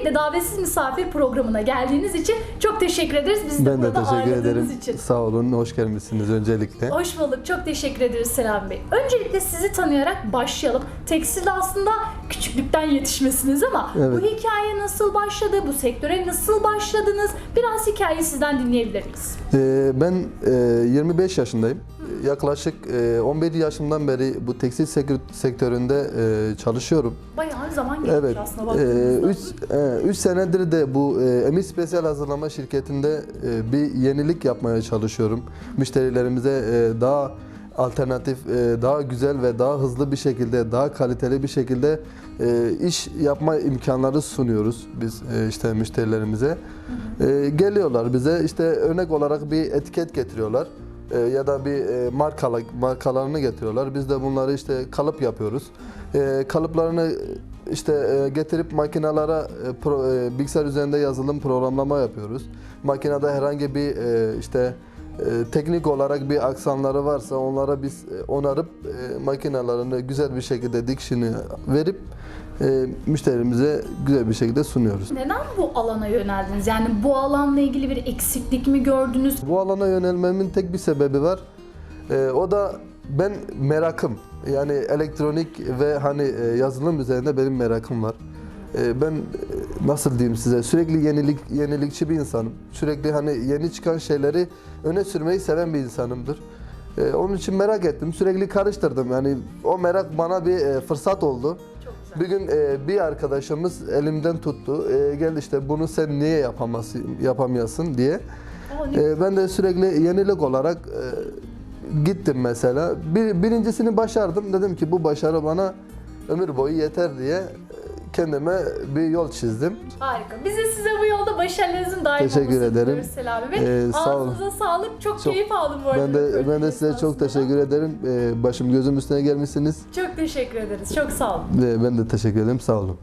Öncelikle davetsiz misafir programına geldiğiniz için çok teşekkür ederiz. Bizi de Ben de burada teşekkür ağırladığınız ederim. için. Sağ olun, hoş gelmişsiniz öncelikle. Hoş bulduk. Çok teşekkür ederiz Selam Bey. Öncelikle sizi tanıyarak başlayalım. Tekstilde aslında küçüklükten yetişmesiniz ama Evet. bu hikaye nasıl başladı? Bu sektöre nasıl başladınız? Biraz hikayeyi sizden dinleyebilir miyiz? Ee, ben e, 25 yaşındayım. Yaklaşık e, 11 yaşımdan beri bu tekstil sek- sektöründe e, çalışıyorum. Bayağı zaman geçmiş Evet. aslında baktığınızda. 3 senedir de bu e, Emis Spesiyal Hazırlama şirketinde e, bir yenilik yapmaya çalışıyorum. Müşterilerimize e, daha alternatif, e, daha güzel ve daha hızlı bir şekilde, daha kaliteli bir şekilde e, iş yapma imkanları sunuyoruz biz e, işte müşterilerimize. E, geliyorlar bize işte örnek olarak bir etiket getiriyorlar e, ya da bir e, markalı markalarını getiriyorlar. Biz de bunları işte kalıp yapıyoruz. E, kalıplarını işte e, getirip makinalara e, pro- e, bilgisayar üzerinde yazılım programlama yapıyoruz. Makinede herhangi bir e, işte teknik olarak bir aksanları varsa onlara biz e, onarıp e, makinalarını güzel bir şekilde dikişini verip e, müşterimize güzel bir şekilde sunuyoruz. Neden bu alana yöneldiniz? Yani bu alanla ilgili bir eksiklik mi gördünüz? Bu alana yönelmemin tek bir sebebi var. O da ben merakım. Yani elektronik ve hani yazılım üzerinde benim merakım var. Ben nasıl diyeyim size sürekli yenilik yenilikçi bir insanım. Sürekli hani yeni çıkan şeyleri öne sürmeyi seven bir insanımdır. E, onun için merak ettim. Sürekli karıştırdım. Yani o merak bana bir e, fırsat oldu. Bir gün e, bir arkadaşımız elimden tuttu. E, gel işte bunu sen niye yapamazsın, yapamayasın diye. E, ben de sürekli yenilik olarak e, gittim mesela. Bir, birincisini başardım. Dedim ki bu başarı bana ömür boyu yeter diye kendime bir yol çizdim. Harika. Biz de size bu yolda başarılarınızın daim Teşekkür olmasını ederim. diliyoruz Selami Bey. Ee, sağ olun. Ağzınıza sağlık. Çok, Çok- keyif aldım bu arada. Ben de ben de size çok teşekkür ederim. E, başım gözüm üstüne gelmişsiniz. Çok teşekkür ederiz. Çok sağ olun. Ve ben de teşekkür ederim. Sağ olun.